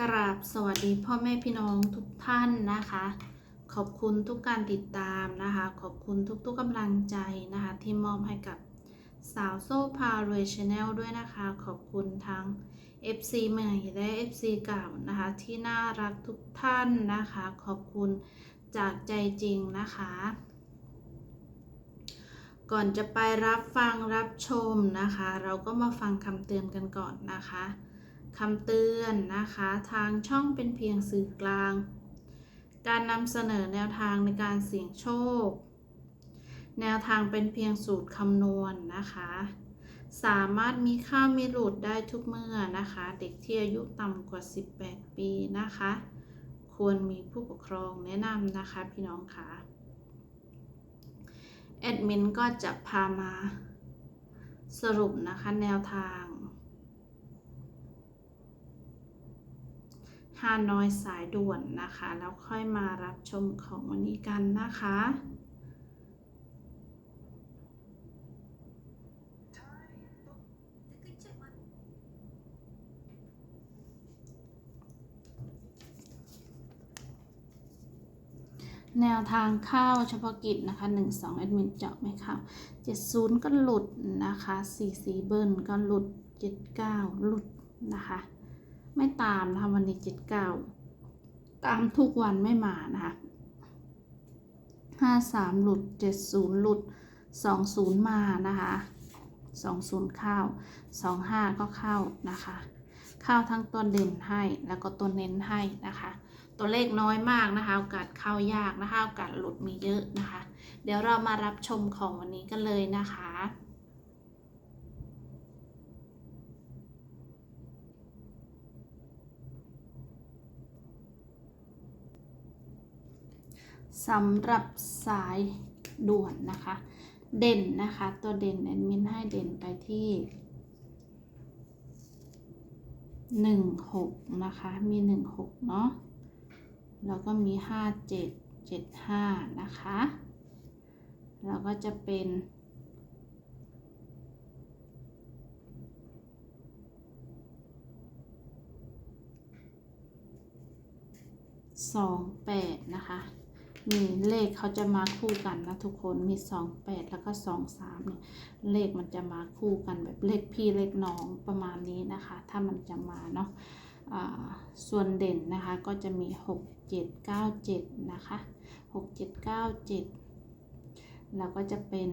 กราบสวัสดีพ่อแม่พี่น้องทุกท่านนะคะ ขอบคุณทุกการติดตามนะคะ ขอบคุณทุกๆกำลังใจนะคะ ที่มอบให้กับสาวโซ่พารวยชาแนลด้วยนะคะ ขอบคุณทั้ง FC ใหม่และ FC เก่านะคะ ที่น่ารักทุกท่านนะคะ ขอบคุณจากใจจริงนะคะ ก่อนจะไปรับฟังรับชมนะคะ เราก็มาฟังคำเตือนกันก่อนนะคะ คำเตือนนะคะ ทางช่องเป็นเพียงสื่อกลาง การนำเสนอแนวทางในการเสี่ยงโชค แนวทางเป็นเพียงสูตรคำนวณนะคะ สามารถมีค่ามีหลุดได้ทุกเมื่อนะคะ เด็กที่อายุต่ำกว่า 18 ปีนะคะ ควรมีผู้ปกครองแนะนำนะคะพี่น้องค่ะแอดมินก็จะพามาสรุปนะคะแนวทาง ฮานอยสายด่วนนะคะ แล้วค่อยมารับชมของวันนี้กันนะคะ แนวทางเข้าเฉพาะกิจนะคะ1 2แอดมินเจาะไหม่เข้า70 ก็หลุดนะคะ4 4เบิ้ลก็หลุด 79 หลุดนะคะ ไม่ตามนะคะวันนี้79ตามทุกวันไม่มานะคะ53หลุด70หลุด20มานะคะ20เข้า25ก็เข้านะคะเข้าทั้งตัวเด่นให้แล้วก็ตัวเน้นให้นะคะ ตัวเลขน้อยมากนะคะโอกาสเข้ายากนะคะโอกาสหลุดมีเยอะนะคะ เดี๋ยวเรามารับชมของวันนี้กันเลยนะคะ สำหรับสายด่วนนะคะ เด่นนะคะ ตัวเด่นแอดมินให้เด่นไปที่หนึ่งหกนะคะมีหนึ่งหกเนาะแล้วก็มีห้าเจ็ดเจ็ดห้านะคะแล้วก็จะเป็นสองแปดนะคะ นี่เลขเขาจะมาคู่กันนะทุกคนมีสองแปดแล้วก็สองสามเนี่ยเลขมันจะมาคู่กันแบบเลขพี่เลขน้องประมาณนี้นะคะ ถ้ามันจะมาเนาะส่วนเด่นนะคะก็จะมี 6 7 9 7 นะคะ 6 7 9 7 แล้วก็จะเป็น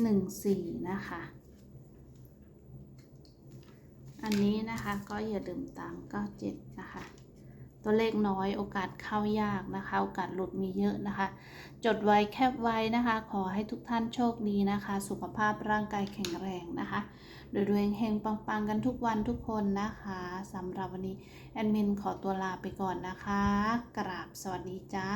หนึ่งสี่นะคะ อันนี้นะคะก็อย่าลืมตามเก้าเจ็ดนะคะ ตัวเลขน้อยโอกาสเข้ายากนะคะ โอกาสหลุดมีเยอะนะคะ จดไว้แคบไว้นะคะ ขอให้ทุกท่านโชคดีนะคะ สุขภาพร่างกายแข็งแรงนะคะโดยรวยเฮงปังๆกันทุกวันทุกคนนะคะสำหรับวันนี้ แอดมินขอตัวลาไปก่อนนะคะ กราบสวัสดีจ้า